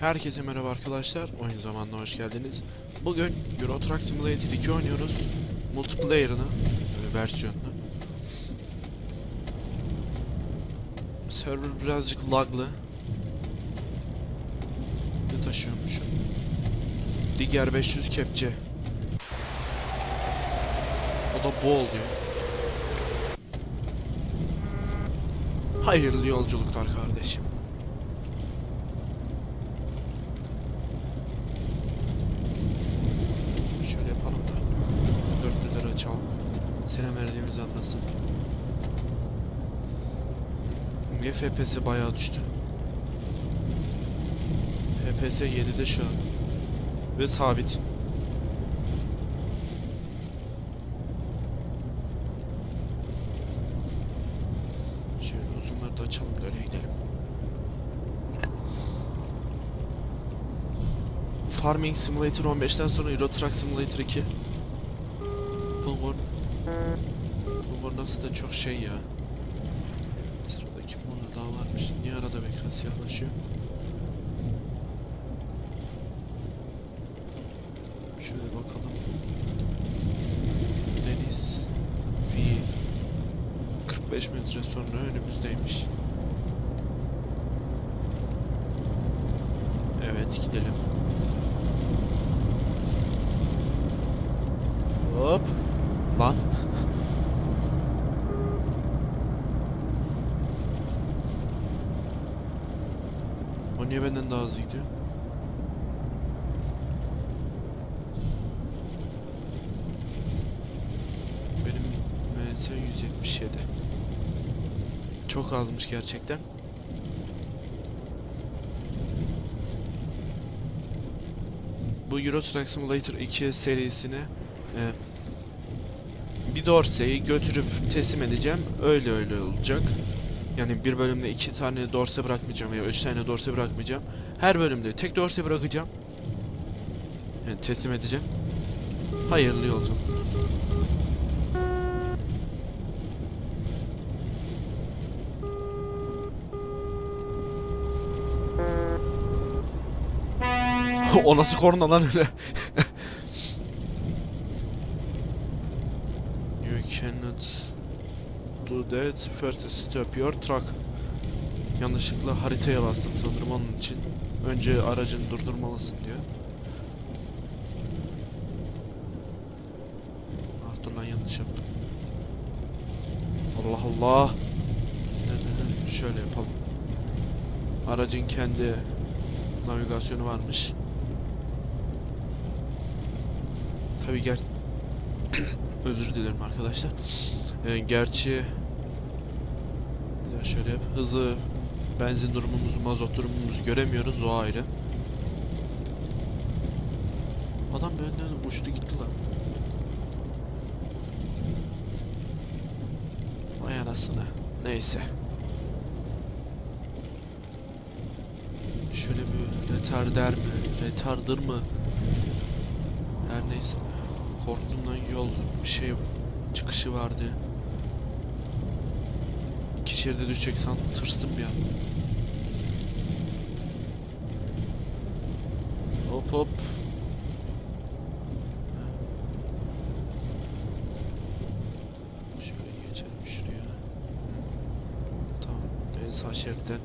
Herkese merhaba arkadaşlar. Oyun zamanına hoş geldiniz. Bugün Euro Truck Simulator 2 oynuyoruz. Multiplayer'ını, e, versiyonunu. Server birazcık laglı. Ne taşıyormuşum? Digger 500 kepçe. O da bu oluyor. Hayırlı yolculuklar kardeşim. Şöyle yapalım da dörtlüleri açalım. Selam verdiğimizi anlasın. Niye FPS bayağı düştü? FPS 7'de şu an. Ve sabit. Şöyle uzunları açalım öyle gidelim. Farming Simulator 15'ten sonra Euro Truck Simulator 2. Bulgur. Bulgur nasıl da çok şey ya. Bir ekran siyahlaşıyor? Şöyle bakalım. Deniz. V. 45 metre sonra önümüzdeymiş. Evet gidelim. Hop. Lan. o niye benden daha hızlı gidiyor? Benim MS 177. Çok azmış gerçekten. Bu Euro Truck Simulator 2 serisine e, bir dorseyi götürüp teslim edeceğim. Öyle öyle olacak. Yani bir bölümde iki tane dorse bırakmayacağım veya üç tane dorse bırakmayacağım. Her bölümde tek dorse bırakacağım. Yani teslim edeceğim. Hayırlı yolculuk. o nasıl korna lan öyle? You cannot do that. First stop your truck. Yanlışlıkla haritaya bastım sanırım onun için. Önce aracını durdurmalısın diyor. Ah dur lan yanlış yaptım. Allah Allah. Şöyle yapalım. Aracın kendi navigasyonu varmış. Tabii ger özür dilerim arkadaşlar. Ee, gerçi şöyle yap. Hızı, benzin durumumuzu, mazot durumumuzu göremiyoruz. O ayrı. Adam benden uçtu gitti lan. Vay anasını. Neyse. Şöyle bir retarder mi? Retardır mı? Her neyse. Korktuğumdan yol şey çıkışı vardı. İki şeride düşecek sandım tırstım bir an. Hop hop. Şöyle geçelim şuraya. Tamam. En sağ şeritten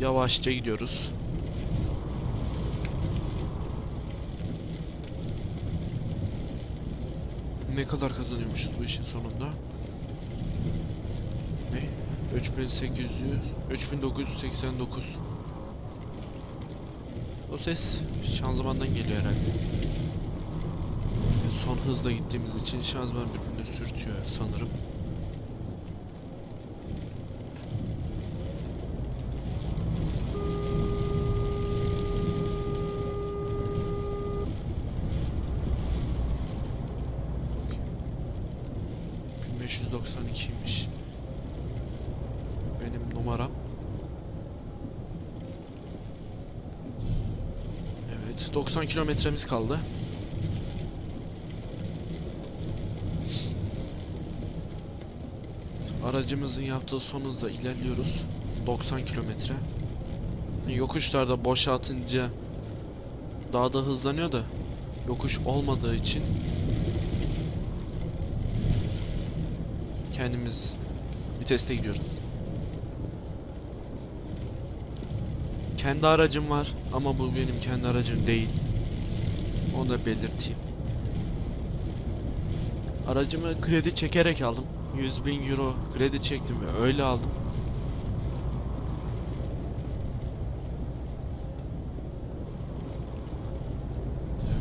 yavaşça gidiyoruz. Ne kadar kazanıyormuşuz bu işin sonunda? Ne? 3800 3989 O ses şanzımandan geliyor herhalde. Son hızla gittiğimiz için şanzıman birbirine sürtüyor sanırım. Bakayım. 1592'ymiş. Benim numaram. Evet, 90 kilometremiz kaldı. Aracımızın yaptığı son hızla ilerliyoruz. 90 kilometre. Yokuşlarda boşaltınca daha da hızlanıyor da yokuş olmadığı için kendimiz viteste gidiyoruz. Kendi aracım var ama bu benim kendi aracım değil. Onu da belirteyim. Aracımı kredi çekerek aldım. 100 bin euro kredi çektim ve öyle aldım.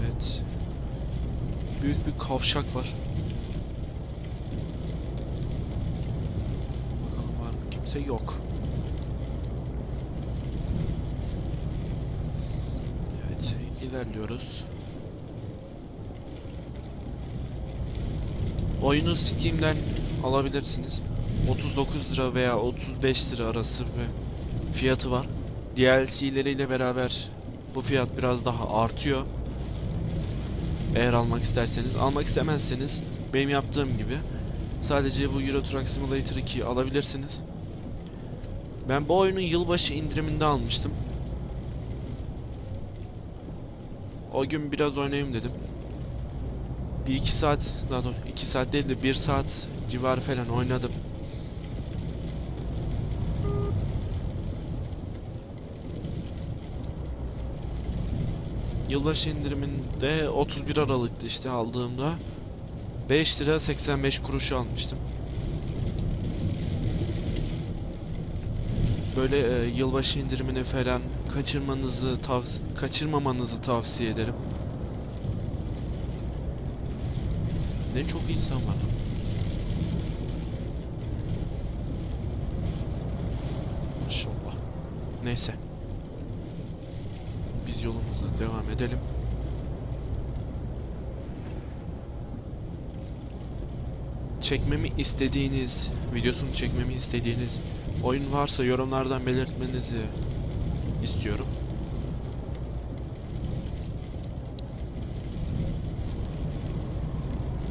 Evet. Büyük bir kavşak var. Bakalım var mı? Kimse yok. Evet, ilerliyoruz. Oyunu Steam'den alabilirsiniz. 39 lira veya 35 lira arası bir fiyatı var. DLC'leriyle beraber bu fiyat biraz daha artıyor. Eğer almak isterseniz. Almak istemezseniz benim yaptığım gibi sadece bu Euro Truck Simulator 2'yi alabilirsiniz. Ben bu oyunu yılbaşı indiriminde almıştım. O gün biraz oynayayım dedim. Bir iki saat, daha doğrusu iki saat değil de bir saat civarı falan oynadım. Yılbaşı indiriminde 31 Aralık'tı işte aldığımda 5 lira 85 kuruş almıştım. Böyle e, yılbaşı indirimini falan kaçırmanızı tavs kaçırmamanızı tavsiye ederim. Ne çok insan var. Maşallah. Neyse. Biz yolumuza devam edelim. Çekmemi istediğiniz, videosunu çekmemi istediğiniz oyun varsa yorumlardan belirtmenizi istiyorum.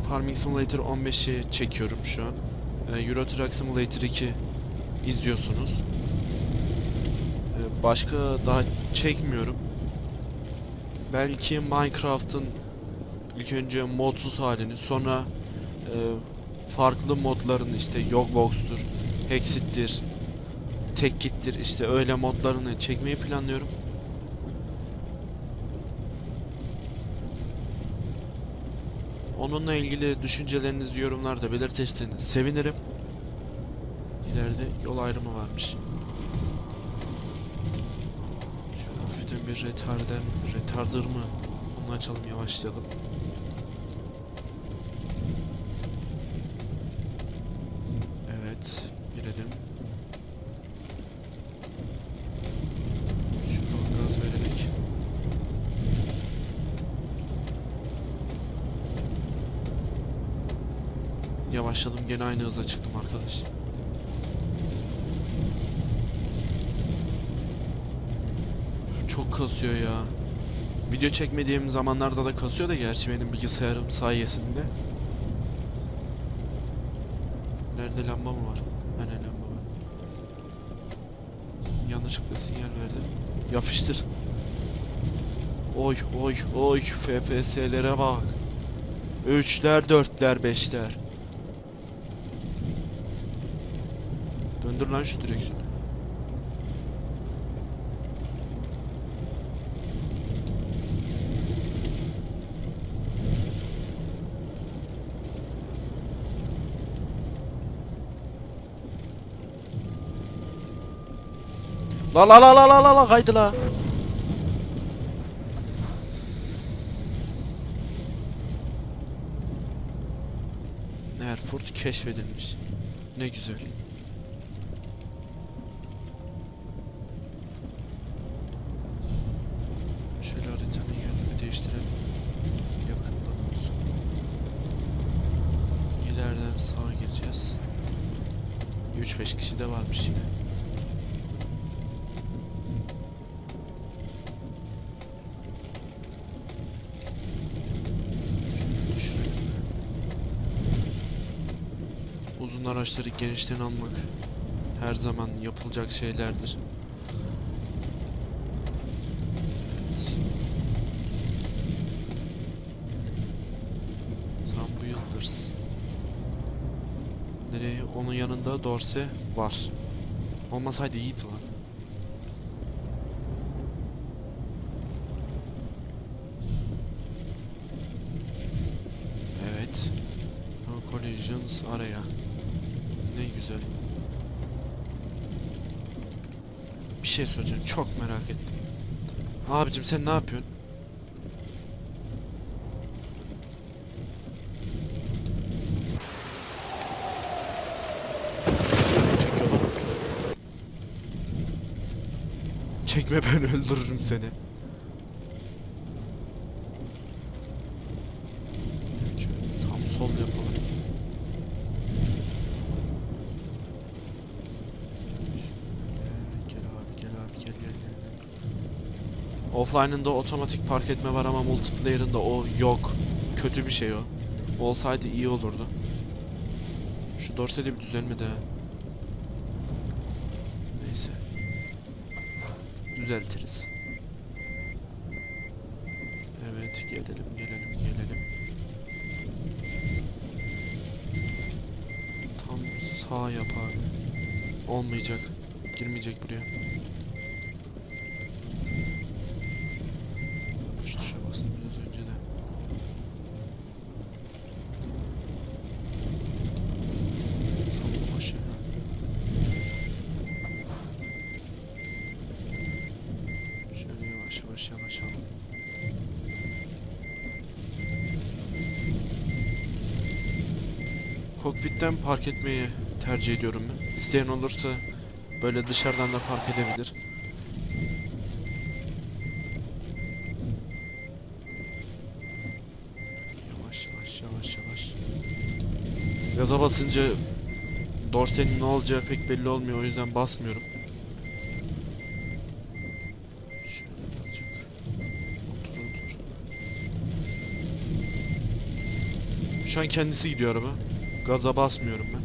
Farming Simulator 15'i çekiyorum şu an. Ee, Euro Truck Simulator 2 izliyorsunuz. Ee, başka daha çekmiyorum. Belki Minecraft'ın ilk önce modsuz halini sonra e, farklı modların işte Yogbox'tur, Hexit'tir, Tekkit'tir işte öyle modlarını çekmeyi planlıyorum. Onunla ilgili düşüncelerinizi yorumlarda belirtirseniz sevinirim. İleride yol ayrımı varmış. Şöyle hafiften bir retarder, retarder mı? Onu açalım yavaşlayalım. Yavaşladım gene aynı hıza çıktım arkadaş. Çok kasıyor ya. Video çekmediğim zamanlarda da kasıyor da gerçi benim bilgisayarım sayesinde. Nerede lamba mı var? Hani lamba var. Yanlışlıkla sinyal verdim. Yapıştır. Oy oy oy FPS'lere bak. Üçler, dörtler, beşler. Döndür lan şu direksiyonu. La la la la la la la kaydı la. Erfurt keşfedilmiş. Ne güzel. Sağa gireceğiz. 3-5 kişi de varmış yine. Uzun araçları genişten almak her zaman yapılacak şeylerdir. Onun yanında Dorse var. Olmasaydı iyiydi lan. Evet. No collisions araya. Ne güzel. Bir şey soracağım. Çok merak ettim. Abicim sen ne yapıyorsun? Çekiyor lan. Çekme ben öldürürüm seni. Tam sol yapalım. Şöyle, Gel abi gel abi gel gel gel. Offline'ında otomatik park etme var ama multiplayer'ında o yok. Kötü bir şey o. Olsaydı iyi olurdu. Şu dorsali bir düzelmedi ha. Neyse. Düzeltiriz. Evet gelelim gelelim gelelim. Tam sağ yap abi. Olmayacak. Girmeyecek buraya. Şu tuşa bastım biraz önce de. Tamam aşağı. Şöyle yavaş yavaş yavaş alalım. Kokpitten park etmeyi tercih ediyorum ben. İsteyen olursa böyle dışarıdan da park edebilir. Yavaş yavaş yavaş yavaş. Gaza basınca dorsenin ne olacağı pek belli olmuyor o yüzden basmıyorum. Şöyle birazcık. Otur otur. Şu an kendisi gidiyor araba. Gaza basmıyorum ben.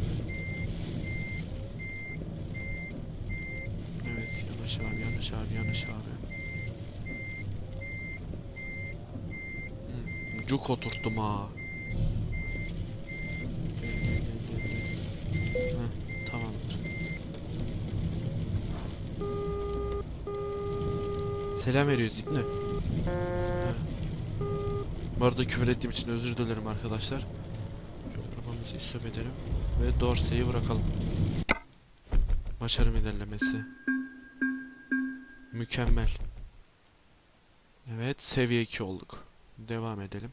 Evet yanaş abi yanaş abi yanaş abi. Hı, Cuk oturttum ha. Selam veriyoruz İbni. Bu arada küfür ettiğim için özür dilerim arkadaşlar. Şöyle arabamızı istop edelim. Ve Dorsey'i bırakalım. Başarım ilerlemesi. Mükemmel. Evet seviye 2 olduk. Devam edelim.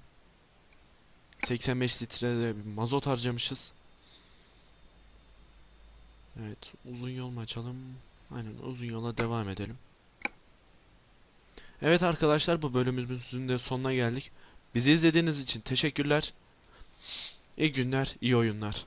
85 litre de mazot harcamışız. Evet uzun yol mu açalım? Aynen uzun yola devam edelim. Evet arkadaşlar bu bölümümüzün de sonuna geldik. Bizi izlediğiniz için teşekkürler. İyi günler, iyi oyunlar.